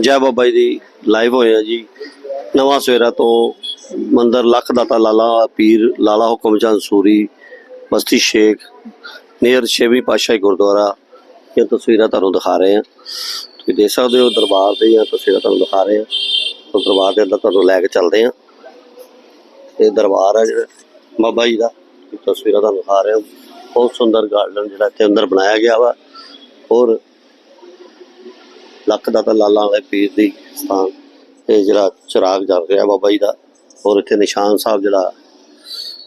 ਜੈ ਬਾਬਾ ਜੀ ਦੀ ਲਾਈਵ ਹੋਇਆ ਜੀ। ਨਵਾਂ ਸਵੇਰਾ ਤੋਂ ਮੰਦਰ ਲੱਖ ਦਾਤਾ ਲਾਲਾ ਪੀਰ ਲਾਲਾ ਹੁਕਮ ਚੰਦ ਸੂਰੀ, ਬਸਤੀ ਸ਼ੇਖ ਨੀਅਰ ਛੇਵੀਂ ਪਾਤਸ਼ਾਹੀ ਗੁਰਦੁਆਰਾ। ਇਹ ਤਸਵੀਰਾਂ ਤੁਹਾਨੂੰ ਦਿਖਾ ਰਹੇ ਹਾਂ ਤੁਸੀਂ ਦੇਖ ਸਕਦੇ ਹੋ ਦਰਬਾਰ ਦੀਆਂ ਤਸਵੀਰਾਂ ਤੁਹਾਨੂੰ ਦਿਖਾ ਰਹੇ ਹਾਂ ਉਹ ਦਰਬਾਰ ਦੇ ਅੰਦਰ ਤੁਹਾਨੂੰ ਲੈ ਕੇ ਚੱਲਦੇ ਹਾਂ ਇਹ ਦਰਬਾਰ ਹੈ ਜਿਹੜਾ ਬਾਬਾ ਜੀ ਦਾ। ਤਸਵੀਰਾਂ ਤੁਹਾਨੂੰ ਦਿਖਾ ਰਹੇ ਹਾਂ ਬਹੁਤ ਸੁੰਦਰ ਗਾਰਡਨ ਜਿਹੜਾ ਇੱਥੇ ਅੰਦਰ ਬਣਾਇਆ ਗਿਆ ਵਾ। ਔਰ ਲੱਖ ਦਾ ਤਾਂ ਲਾਲਾਂ ਵਾਲੇ ਪੀਰ ਦੀ ਸਥਾਨ। ਇਹ ਜਿਹੜਾ ਚਿਰਾਗ ਜਲ ਰਿਹਾ ਬਾਬਾ ਜੀ ਦਾ ਔਰ ਇੱਥੇ ਨਿਸ਼ਾਨ ਸਾਹਿਬ ਜਿਹੜਾ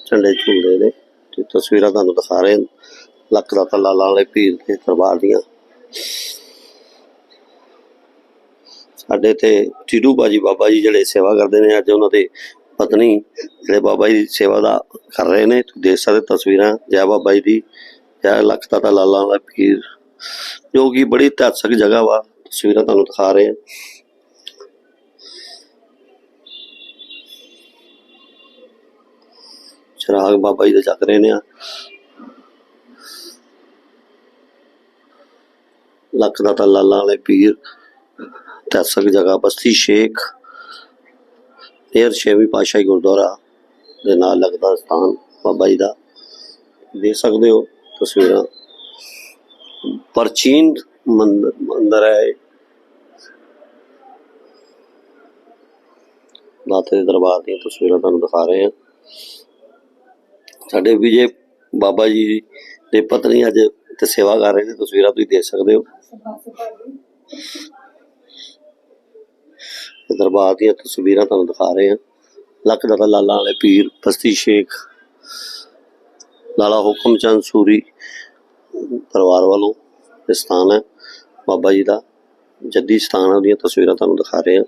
ਝੰਡੇ ਝੂਲਦੇ ਨੇ, ਤੇ ਤਸਵੀਰਾਂ ਤੁਹਾਨੂੰ ਦਿਖਾ ਰਹੇ ਲੱਖ ਦਾ ਤਾਂ ਲਾਲਾਂ ਵਾਲੇ ਪੀਰ ਦੇ ਦਰਬਾਰ ਦੀਆਂ। ਸਾਡੇ ਤੇ ਟੀਡੂ ਬਾਜੀ ਬਾਬਾ ਜੀ ਜਿਹੜੇ ਸੇਵਾ ਕਰਦੇ ਨੇ, ਅੱਜ ਉਹਨਾਂ ਦੇ ਪਤਨੀ ਜਿਹੜੇ ਬਾਬਾ ਜੀ ਦੀ ਸੇਵਾ ਦਾ ਕਰ ਰਹੇ ਨੇ ਦੇਖ ਸਕਦੇ ਤਸਵੀਰਾਂ, ਜੈ ਬਾਬਾ ਜੀ ਦੀ, ਜੈ ਲੱਖ ਦਾ ਤਾਂ ਲਾਲਾਂ ਵਾਲਾ ਪੀਰ, ਜੋ ਕਿ ਬੜੀ ਇਤਿਹਾਸਕ ਜਗ੍ਹਾ ਵਾ। ਤਸਵੀਰਾਂ ਤੁਹਾਨੂੰ ਦਿਖਾ ਰਹੇ ਹਾਂ। ਚਿਰਾਗ ਬਾਬਾ ਜੀ ਦੇ ਚੱਕ ਰਹੇ ਨੇ ਆ। ਲੱਖ ਦਾ ਤਾਂ ਲਾਲਾਂ ਵਾਲੇ ਪੀਰ ਇਤਿਹਾਸਕ ਜਗ੍ਹਾ ਬਸਤੀ ਸ਼ੇਖ ਨੇਰ ਛੇਵੀਂ ਪਾਤਸ਼ਾਹੀ ਗੁਰਦੁਆਰਾ ਦੇ ਨਾਲ ਲੱਗਦਾ ਸਥਾਨ ਬਾਬਾ ਜੀ ਦਾ। ਦੇਖ ਸਕਦੇ ਹੋ ਤਸਵੀਰਾਂ। ਪ੍ਰਾਚੀਨ ਮੰਦਰ ਮੰਦਰ ਹੈ ਇਹ। ਦੇ ਦਰਬਾਰ ਦੀਆਂ ਤਸਵੀਰਾਂ ਤੁਹਾਨੂੰ ਦਿਖਾ ਰਹੇ ਹਾਂ। ਸਾਡੇ ਵਿਜੇ ਬਾਬਾ ਜੀ ਦੇ ਪਤਨੀ ਅੱਜ ਤੇ ਸੇਵਾ ਕਰ ਰਹੇ ਨੇ, ਤਸਵੀਰਾਂ ਤੁਸੀਂ ਦੇਖ ਸਕਦੇ ਹੋ। ਦਰਬਾਰ ਦੀਆਂ ਤਸਵੀਰਾਂ ਤੁਹਾਨੂੰ ਦਿਖਾ ਰਹੇ ਹਾਂ। ਲੱਖ ਦਾ ਲਾਲਾ ਵਾਲੇ ਪੀਰ, ਬਸਤੀ ਸ਼ੇਖ, ਲਾਲਾ ਹੁਕਮ ਚੰਦ ਸੂਰੀ ਪਰਿਵਾਰ ਵੱਲੋਂ ਸਥਾਨ ਹੈ। ਬਾਬਾ ਜੀ ਦਾ ਜੱਦੀ ਸਥਾਨ ਹੈ ਉਹਦੀਆਂ ਤਸਵੀਰਾਂ ਤੁਹਾਨੂੰ ਦਿਖਾ ਰਹੇ ਹਾਂ।